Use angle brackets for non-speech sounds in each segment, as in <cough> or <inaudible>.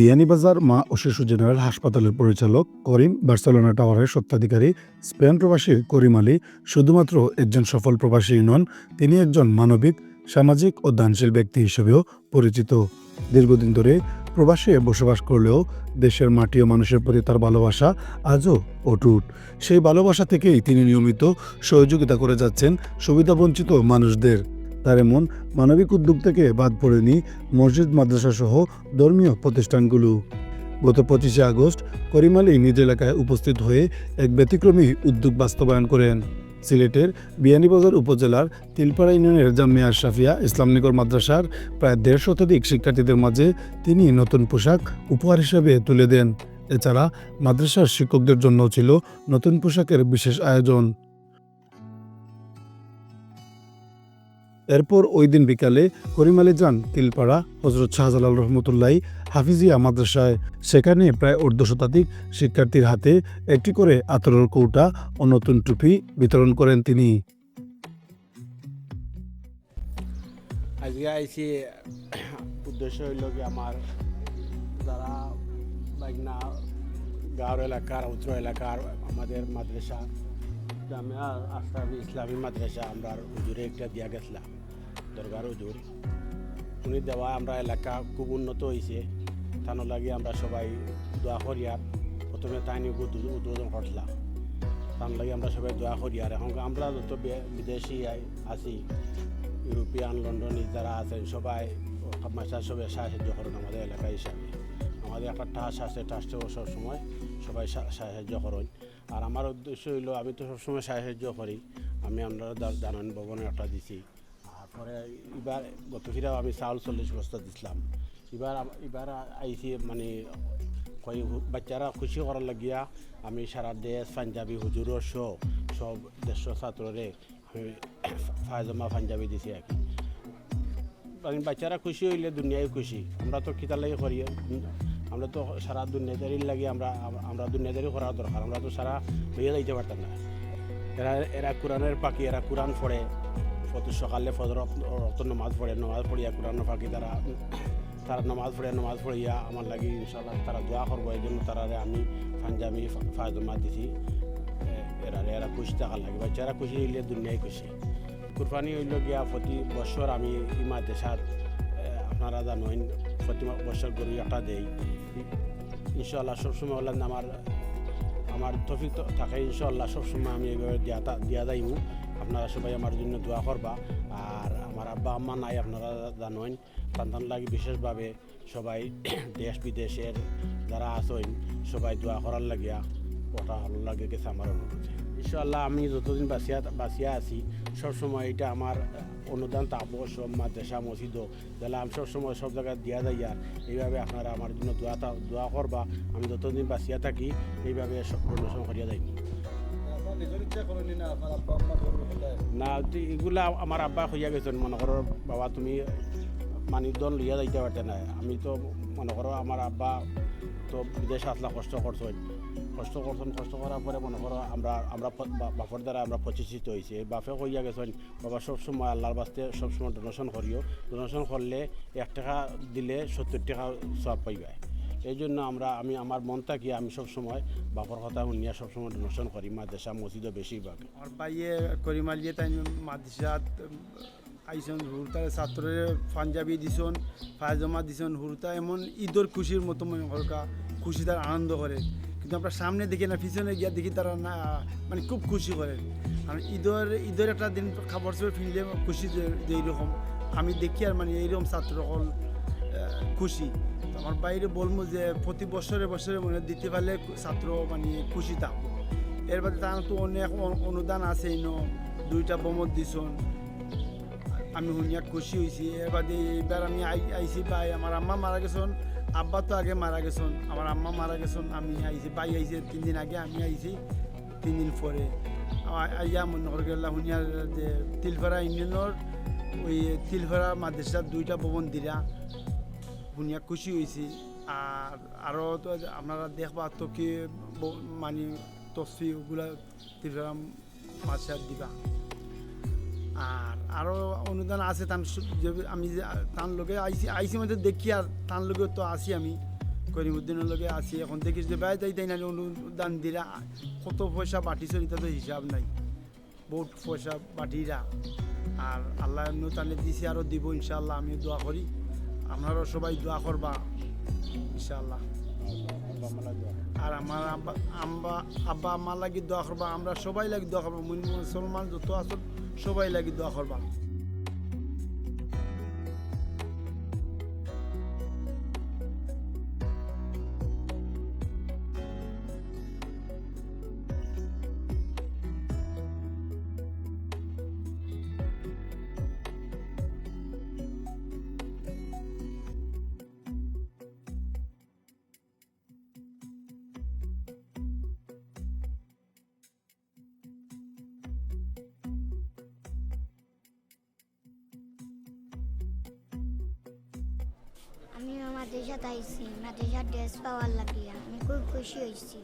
বিয়ানীবাজার মা ও শিশু জেনারেল হাসপাতালের পরিচালক করিম বার্সেলোনা টাওয়ারের সত্ত্বাধিকারী স্পেন প্রবাসী করিম আলী শুধুমাত্র একজন সফল প্রবাসী নন, তিনি একজন মানবিক, সামাজিক ও দানশীল ব্যক্তি হিসেবেও পরিচিত। দীর্ঘদিন ধরে প্রবাসে বসবাস করলেও দেশের মাটি ও মানুষের প্রতি তার ভালোবাসা আজও অটুট। সেই ভালোবাসা থেকেই তিনি নিয়মিত সহযোগিতা করে যাচ্ছেন সুবিধাবঞ্চিত মানুষদের। তার এমন মানবিক উদ্যোগ থেকে বাদ পড়েনি মসজিদ, মাদ্রাসা সহ ধর্মীয় প্রতিষ্ঠানগুলো। গত পঁচিশে আগস্ট করিম আলী নিজ এলাকায় উপস্থিত হয়ে এক ব্যতিক্রমী উদ্যোগ বাস্তবায়ন করেন। সিলেটের বিয়ানীবাজার উপজেলার তিলপাড়া ইউনিয়নের জামিয়া আশরাফিয়া ইসলামনগর মাদ্রাসার প্রায় দেড় শতাধিক শিক্ষার্থীদের মাঝে তিনি নতুন পোশাক উপহার হিসেবে তুলে দেন। এছাড়া মাদ্রাসার শিক্ষকদের জন্য ছিল নতুন পোশাকের বিশেষ আয়োজন। এরপর ওই দিন বিকালে করিম আলী যান তিলপাড়া। হজরত শাহজালাল রহমতুল্লাহ হাফিজিয়া মাদ্রাসায়। সেখানে প্রায় অর্ধ শতাধিক শিক্ষার্থীর হাতে একটি করে আতরের কৌটা ও নতুন টুপি বিতরণ করেন তিনি। আজকে আইসি উদ্দেশ্য হইল কি আমার যারা বাইকনা গাঁওর এলাকার, উত্তর এলাকার, আমাদের মাদ্রাসা জামিয়া আশরাফি ইসলামী মাদ্রাসা আমরা হুজুরে একটা দিয়া গেছিলাম, দরগার হুজুর। উনি দেওয়া আমরা এলাকা খুব উন্নত হয়েছে তানো লাগে আমরা সবাই দোয়া করি আর প্রথমে তাই নিয়ে উদ্বোধন করলাম তার লাগে আমরা সবাই দোয়া করি আর এখন আমরা যত বিদেশি আছি, ইউরোপিয়ান লন্ডনে যারা আছেন, সবাই সবাই সাহায্য করেন আমাদের এলাকা হিসাবে। আমাদের একটা টাস আছে টাসটাও সবসময় সবাই সাহায্য করেন। আর আমার উদ্দেশ্য হইল, আমি তো সবসময় সাহায্য করি। আমি আপনারা দা- জানান ভবনে একটা দিছি। তারপরে এবার গত ফিরাও আমি চাউল চল্লিশ বস্তা দিছিলাম। এবার এবার আইসি মানে বাচ্চারা খুশি করার লাগিয়া আমি সারা দেশ পাঞ্জাবি হুজুরও সব সব দেশ ছাত্ররে আমি <coughs> ফায়জামা পাঞ্জাবি দিছি আর কি। মানে বাচ্চারা খুশি হইলে দুনিয়ায় খুশি। আমরা তো কিতার লাগে করি। আমরা তো সারা দুনিয়াদারির লাগে, আমরা আমরা দুনিয়াদারি করার দরকার, আমরা তো সারা হইয়া যাইতে পারতাম না। এরা এরা কোরআনের পাখি, এরা কোরআন পড়ে। প্রতি সকালে ফজর রক্ত নমাজ পড়ে, নমাজ পড়িয়া কোরআনের পাখি তারা তারা নমাজ পড়ে নমাজ পড়িয়া আমার লাগে ইনশাল্লাহ তারা দোয়া করব এই জন্য তারা আমি পাঞ্জাবি ফায়জমা দিছি। এরা এরা খুশি থাকার লাগে। বাচ্চারা খুশি হইলে দুনিয়ায় খুশি। কুরবানি হইল গিয়া প্রতি বছর আমি ইমা দেশাত আপনারা জানেন প্রতি বছর গরু একটা দেই। ইনশাল্লাহ সবসময় হলেন আমার আমার তফিক থাকে ইনশাল্লাহ সবসময় আমি এইভাবে দিয়া দিয়া যাইমু। আপনারা সবাই আমার জন্য দোয়া করবা। আর আমার আব্বা আম্মা নাই, আপনারা জানেন সন্তান লাগে বিশেষভাবে সবাই <clears throat> দেশ বিদেশের যারা আছেন, সবাই দোয়া করার লাগিয়া ওটা ভালো লাগে গেছে আমার অনুরোধে। ইনশাল্লাহ আমি যতদিন বাঁচিয়া বাঁচিয়া আছি, সবসময় এটা আমার অনুদান তাবো সব মাদ্রাসা মসজিদ তাহলে আমি সবসময় সব জায়গায় দিয়া যাই আর এইভাবে আপনারা আমার জন্য দোয়া দোয়া করবা, আমি যতদিন বাঁচিয়া থাকি, এইভাবে সব অনুসরণ করিয়া যাই না এগুলা আমার আব্বা হইয়া গেছেন, মনে করো, বাবা তুমি মানিকদন লইয়া যাইতে পারতে না আমি তো মনে করো, আমার আব্বা তো বিদেশে আসলা কষ্ট করছেন কষ্ট করছেন, কষ্ট করার পরে মনে করো আমরা আমরা বাপর দ্বারা আমরা প্রতিষ্ঠিত হয়েছি। এই বাপে কইয়া গেছেন, বাবা, সবসময় আল্লাহর বাস্তে সবসময় ডোনেশন করিও। ডোনেশন করলে এক টাকা দিলে সত্তর টাকা সব পাইবা। এই জন্য আমরা, আমি, আমার মন থাকি আমি সবসময় বাপর কথা শুনিয়া সবসময় ডোনেশন করি, মাদ্রাসা, মসজিদও বেশিরভাগ। আমার বাইয়ে করিমালিয়ে তাই মাদ্রাসাত, আইসন হুরতার ছাত্রের পাঞ্জাবি দিছন পায়জামা দিছন হুরতা এমন ঈদর খুশির মতো মনে হলকা খুশি তার আনন্দ করে। কিন্তু আমরা সামনে দেখি না পিছনে গিয়া দেখি তারা না মানে খুব খুশি করে। আর ঈদের ঈদের একটা দিন খাবার সবে ফিরলে খুশি যে এইরকম আমি দেখি আর মানে এইরকম ছাত্র হল খুশি। আমার বাইরে বলব যে, প্রতি বছরে বছরে মনে দিতে পারলে ছাত্র মানে খুশি থাকব। এর বাদে তার তো অনেক অনুদান আছে ন, দুইটা বমত দিছন। আমি শুনিয়া খুশি হয়েছি এর বাদে এইবার আমি আই- আইছি বাই আমার আম্মা মারা গেছন। আব্বা তো আগে মারা গেছন, আমার আম্মা মারা গেছন, আমি আইছি বাই আইছে তিন দিন আগে আমি আইছি তিন দিন পরে আইয়া মনে করে গেলাম শুনিয়ার যে তিলফাড়া ইউনিয়নের ওই তিলফাড়া মাদ্রাসার দুইটা ভবন দিলা শুনিয়া খুশি হয়েছি আর আরও তো আপনারা দেখবা তো কি মানে তসফি ওগুলা মাছার দিবা। আর আরও অনুদান আছে তান আমি তার লগে আইসি আইসি মধ্যে দেখি আর তার লগে তো আসি আমি। করিমুদ্দিনের লগে আছি। এখন দেখিস যে ভাই তাই তাই না অনুদান দিরা কত পয়সা বাটিছ এটা তো হিসাব নাই। বহুত পয়সা বাটিরা। আর আল্লাহ নতানে দিছি আরও দিব ইনশাল্লাহ আমি দোয়া করি। আপনারাও সবাই দোয়া করবা ইনশাল্লাহ আর আমার আব্বা আব্বা আমার লাগি দোয়া করবা, আমরা সবাই লাগি দোয়া করবা। মুসলিম মুসলমান যত আছো সবাই লাগি দোয়া করবা। আমি আমার দেশাত আইছি দেশের ড্রেস পাওয়ার লাগিয়া আমি খুব খুশি হয়েছি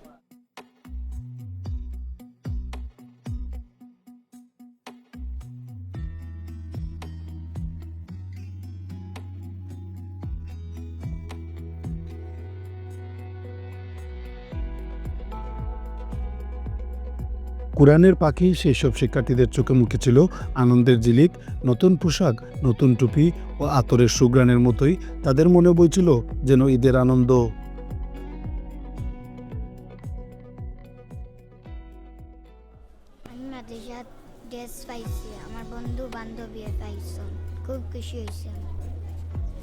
কোরআনের পাখি সেই সব শিক্ষার্থীদের চোখে মুখে ছিল আনন্দের জিলিক নতুন পোশাক নতুন টুপি ও আতরের সুগ্রানের মতোই তাদের মনে বইছিল যেন ঈদের আনন্দ। আমি ড্রেস পাইছি আমার বন্ধু বান্ধবী পাইছো খুব খুশি হয়েছি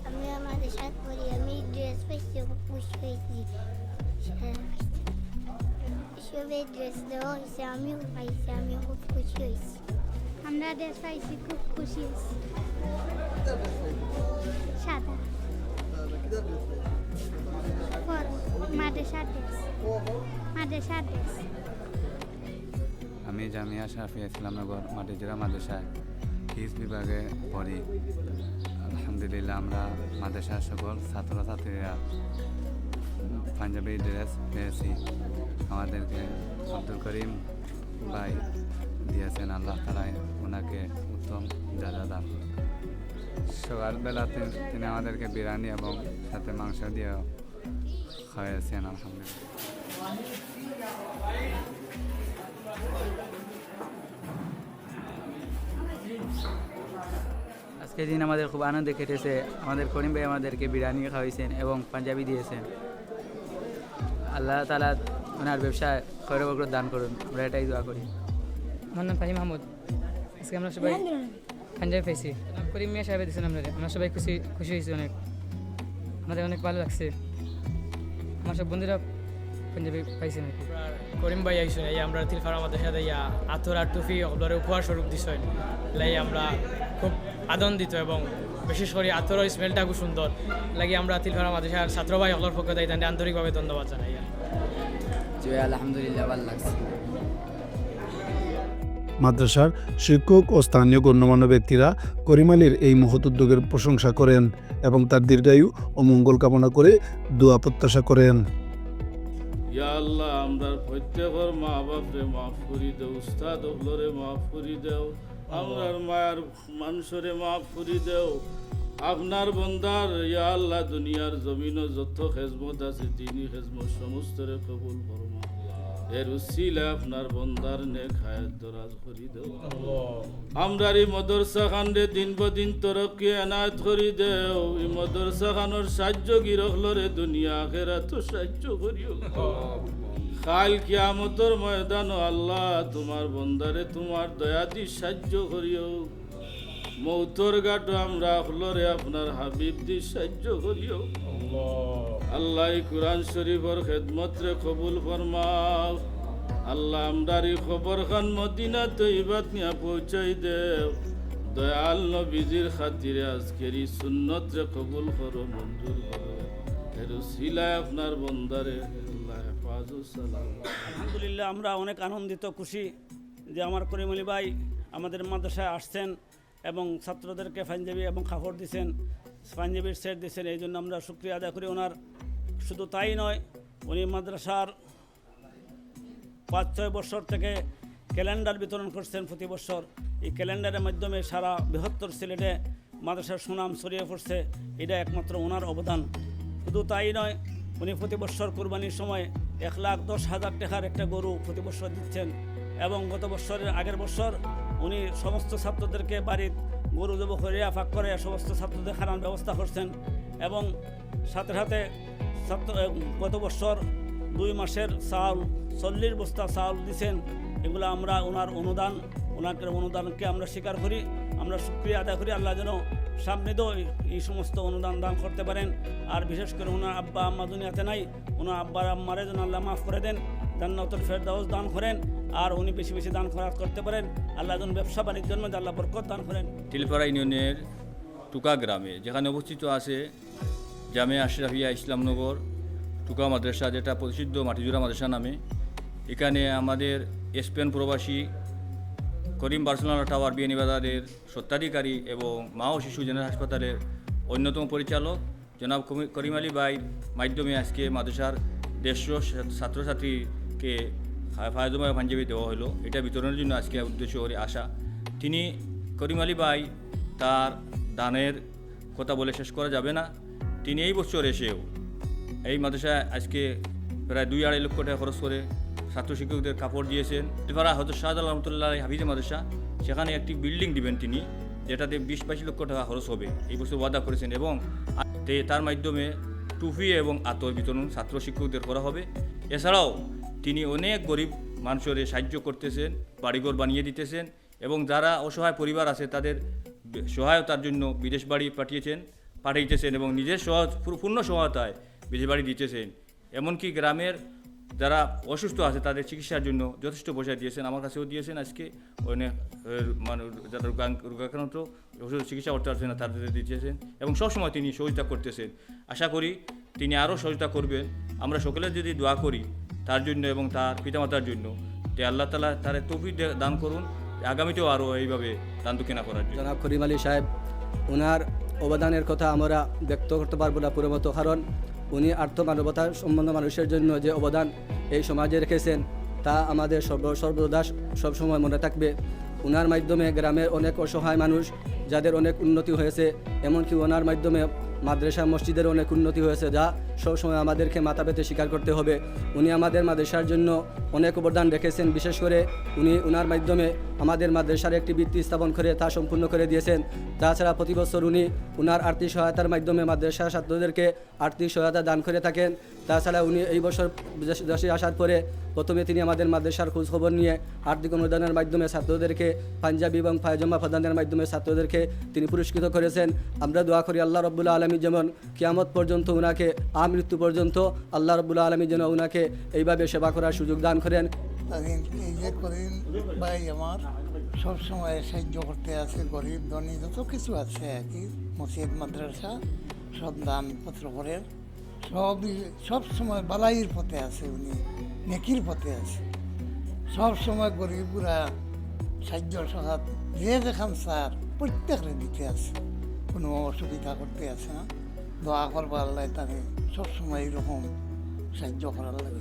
আমি। আমার দেশাত পড়ি আমি ড্রেস পাইছি খুব খুশি হয়েছি ড্রেস দেওয়া হয়েছে আমিও পাইছি আমিও খুব খুশি হয়েছি আমরা ড্রেস পাইছি খুব খুশি হয়েছি সাদা মাদ্রাসার ড্রেস আমি জামিয়া শাফিয়া ইসলামনগর মাটিজোড়া মাদ্রাসায়। হিজ বিভাগে পড়ি। আলহামদুলিল্লাহ, আমরা মাদ্রাসার সকল ছাত্রছাত্রীরা পাঞ্জাবি ড্রেস পেয়েছি। আমাদেরকে আব্দুল করিম ভাই দিয়েছেন, আল্লাহ তালাই ওনাকে উত্তম যাজা দান করুন। সকালবেলা তিনি- আমাদেরকে বিরিয়ানি এবং সাথে মাংস দিয়েও খাওয়াইছেন আলহামদুলিল্লাহ। আজকের দিন আমাদের খুব আনন্দে কেটেছে। আমাদের করিম ভাই আমাদেরকে বিরিয়ানি খাওয়াইছেন এবং পাঞ্জাবি দিয়েছেন। আল্লাহ তালা ওনার ব্যবসায় খৈর বকর দান করুন আমরা এটাই দোয়া করি। আমার নাম ফাহিম মাহমুদ। আজকে আমরা সবাই পাঞ্জাবি পেয়েছি করিম মিয়া সাহেব দিয়েছেন আমরা। আমরা সবাই খুশি খুশি হয়েছি অনেক। আমাদের অনেক ভালো লাগছে। আমার সব বন্ধুরা পাঞ্জাবি পাইছে আর কি করিম ভাই আইসুন এই আমরা তিলফার আমাদের সাথে ইয়া আতর আর টুফি ওগুলোর উপহার স্বরূপ দিছেন। লাই আমরা খুব আনন্দিত এবং বিশেষ করে আতরের স্মেলটা খুব সুন্দর। লাগি আমরা তিলফার আমাদের ছাত্র ভাই ওগুলোর পক্ষ থেকে তাদের আন্তরিকভাবে ধন্যবাদ জানাই জি আলহামদুলিল্লাহ ভালো লাগছে। মাদ্রাসার শিক্ষক ও স্থানীয় গণ্যমান্য ব্যক্তিরা করিমালির এই মহৎ উদ্যোগের প্রশংসা করেন এবং তার দীর্ঘায়ু ও মঙ্গল কামনা করে দোয়া প্রত্যাশা করেন। ইয়া আল্লাহ আমরা প্রত্যেকর মা বাপরে মাফ করি দেও উস্তাদ মাফ করি দেও আমরার মায়ের মানুষরে মাফ করি দেও। আপনার বন্দার, ইয়া আল্লাহ, দুনিয়ার জমিন যত খেজমত আছে, তিনি খেজমত সমস্তরে কবুল ফরমা। এর উসিলে আপনার বন্দার নে খায়ের দরাজ করি দেও। আমরার এই মদরসা খানরে দিন বদিন তরক্কি এনায়ত করি দেও। এই মদরসা খানোর সাহায্য গিরহলরে দুনিয়া আখেরা তো সাহায্য করিও। কাল কিয়ামতর ময়দান আল্লাহ তোমার বন্দারে তোমার দয়া দি সাহায্য করিও। মৌতর গাটো আমরা হলরে আপনার হাবিব দি সাহায্য করিও। আল্লাহ। কোরআন শরীফর খেদমত রে কবুল ফরমাও। আল্লাহ আমদারি খবর খান মদিনা তৈবাত নিয়া পৌঁছাই দেও। দয়াল নবীজির খাতিরে আজকের এই সুন্নত কবুল করো মঞ্জুর করো এর সিলায় আপনার বন্দারে আল্লাহ হেফাজত সালাম। আলহামদুলিল্লাহ আমরা অনেক আনন্দিত খুশি যে আমার করিম আলী ভাই আমাদের মাদ্রাসায় আসছেন। এবং ছাত্রদেরকে পাঞ্জাবি এবং খাবার দিছেন পাঞ্জাবির সেট দিয়েছেন এই জন্য আমরা শুক্রিয়া আদায় করি ওনার। শুধু তাই নয়, উনি মাদ্রাসার পাঁচ ছয় বছর থেকে ক্যালেন্ডার বিতরণ করছেন প্রতি বছর। এই ক্যালেন্ডারের মাধ্যমে সারা বৃহত্তর সিলেটে মাদ্রাসার সুনাম ছড়িয়ে পড়ছে, এটা একমাত্র ওনার অবদান। শুধু তাই নয়, উনি প্রতি বছর কোরবানির সময় এক লাখ দশ হাজার টাকার একটা গরু প্রতি বছর দিচ্ছেন এবং গত বছরের আগের বছর উনি সমস্ত ছাত্রদেরকে বাড়ির গরু জব করে ফাঁক করে, সমস্ত ছাত্রদের খানার ব্যবস্থা করছেন এবং সাথে সাথে ছাত্র গত বছর দুই মাসের চাউল, চল্লিশ বস্তা চাউল দিছেন। এগুলো আমরা ওনার অনুদান ওনাকে অনুদানকে আমরা স্বীকার করি। আমরা শুক্রিয়া আদায় করি, আল্লাহ যেন সামনে তো এই সমস্ত অনুদান দান করতে পারেন। আর বিশেষ করে ওনার আব্বা আম্মা দুনিয়াতে নাই, ওনার আব্বার আম্মারে যেন আল্লাহ মাফ করে দেন, জান্নাতুল ফেরদাউস দান করেন। আর উনি বেশি বেশি দান খরাত করতে পারেন। আল্লাহ যেন ব্যবসা বাণিজ্যের মধ্যে আল্লাহ বরকত দান করেন। টিলপাড়া ইউনিয়নের টুকা গ্রামে, যেখানে অবস্থিত আছে জামে আশরাফিয়া ইসলামনগর টুকা মাদ্রাসা, যেটা প্রসিদ্ধ মাটিজোড়া মাদ্রাসা নামে। এখানে আমাদের এসপেন প্রবাসী করিম বার্সেলোনা টাওয়ার বিএনি বিয়ানীবাজারের সত্ত্বাধিকারী এবং মা ও শিশু জেনারেল হাসপাতালের অন্যতম পরিচালক, জনাব করিম আলী ভাইয়ের মাধ্যমে আজকে মাদ্রাসার দেড়শো ছাত্রছাত্রীকে ফায়দমা পাঞ্জাবি দেওয়া হলো। এটা বিতরণের জন্য আজকে উদ্দেশ্য করে আসা। তিনি করিম আলী ভাই তার দানের কথা বলে শেষ করা যাবে না। তিনি এই বছর এসেও এই মাদ্রাসায় আজকে প্রায় দুই আড়াই লক্ষ টাকা খরচ করে ছাত্র শিক্ষকদের কাপড় দিয়েছেন। এবার হয়তো শাহজাল রহমতুল্লাহ হাফিজে মাদ্রাসা, সেখানে একটি বিল্ডিং দিবেন তিনি, যেটাতে বিশ বাইশ লক্ষ টাকা খরচ হবে। এই বছর ওয়াদা করেছেন এবং তার মাধ্যমে টুপি এবং আতর বিতরণ ছাত্র শিক্ষকদের করা হবে। এছাড়াও তিনি অনেক গরিব মানুষের সাহায্য করতেছেন, বাড়িঘর বানিয়ে দিতেছেন এবং যারা অসহায় পরিবার আছে তাদের সহায়তার জন্য বিদেশ বাড়ি পাঠিয়েছেন পাঠিয়েছেন এবং নিজের সহ পূর্ণ সহায়তায় বিদেশ বাড়ি দিতেছেন। এমনকি গ্রামের যারা অসুস্থ আছে তাদের চিকিৎসার জন্য যথেষ্ট পয়সা দিয়েছেন, আমার কাছেও দিয়েছেন আজকে। অনেক মানে যারা রোগা- রোগাক্রান্ত ওষুধ চিকিৎসা করতে পারছেন না তাদের দিয়েছেন এবং সবসময় তিনি সহযোগিতা করতেছেন। আশা করি তিনি আরও সহযোগিতা করবেন। আমরা সকলে যদি দোয়া করি তার জন্য এবং তার পিতামাতার জন্য। যে আল্লাহ তালা তার তৌফিক দে- দান করুন। আগামীতেও আরও এইভাবে দান দক্ষিণা করার জন্য। জনাব করিম আলী সাহেব ওনার অবদানের কথা আমরা ব্যক্ত করতে পারব না পুরো মতো কারণ উনি আর্থ মানবতা সম্বন্ধ মানুষের জন্য যে অবদান এই সমাজে রেখেছেন, তা আমাদের সর্ব সর্বদা সবসময় মনে থাকবে। ওনার মাধ্যমে গ্রামের অনেক অসহায় মানুষ, যাদের অনেক উন্নতি হয়েছে, এমনকি ওনার মাধ্যমে মাদ্রাসা মসজিদের অনেক উন্নতি হয়েছে যা সবসময় আমাদেরকে মাথা পেতে স্বীকার করতে হবে। উনি আমাদের মাদ্রাসার জন্য অনেক অবদান রেখেছেন। বিশেষ করে উনি, উনার মাধ্যমে আমাদের মাদ্রাসার একটি বৃত্তি স্থাপন করে তা সম্পূর্ণ করে দিয়েছেন। তাছাড়া প্রতি বছর উনি উনার আর্থিক সহায়তার মাধ্যমে মাদ্রাসা ছাত্রদেরকে আর্থিক সহায়তা দান করে থাকেন। তাছাড়া উনি এই বছর দেশে- আসার পরে প্রথমে তিনি আমাদের মাদ্রাসার খোঁজখবর নিয়ে আর্থিক অনুদানের মাধ্যমে ছাত্রদেরকে পাঞ্জাবি এবং ফায়জমা প্রদানের মাধ্যমে ছাত্রদেরকে তিনি পুরস্কৃত করেছেন। আমরা দোয়া করি আল্লাহ রব্বুল্লা আলমী যেমন কিয়ামত পর্যন্ত উনাকে আমৃত্যু পর্যন্ত আল্লাহ রব্বুল্লা আলমী যেন উনাকে এইভাবে সেবা করার সুযোগ দান করেন। এই যে করিম ভাই আমার সব সময় সাহায্য করতে আছে, গরিব, ধনী, যত কিছু আছে আর কি, মসজিদ, মাদ্রাসা সব দানপত্র করেন। সবই সব সময় বালাইয়ের পথে আছে উনি, নেকির পথে আছে। সব সময় গরিবরা সাহায্য সহাত যে যেখান স্যার প্রত্যেকের দিতে আছে। কোনো অসুবিধা করতে আছে না। দোয়া করবা আল্লাহ তাকে সবসময় এরকম সাহায্য করার লাগে।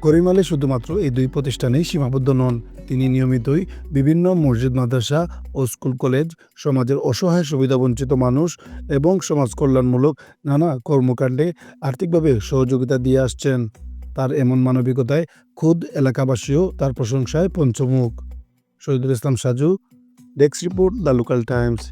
করিম আলী শুধুমাত্র এই দুই প্রতিষ্ঠানেই সীমাবদ্ধ নন তিনি নিয়মিতই বিভিন্ন মসজিদ, মাদ্রাসা ও স্কুল, কলেজ সমাজের অসহায়, সুবিধাবঞ্চিত মানুষ এবং সমাজ কল্যাণমূলক নানা কর্মকাণ্ডে আর্থিকভাবে সহযোগিতা দিয়ে আসছেন। তার এমন মানবিকতায় খুদ এলাকাবাসীও তার প্রশংসায় পঞ্চমুখ। Shahidul Islam Saju, desk report The Local Times.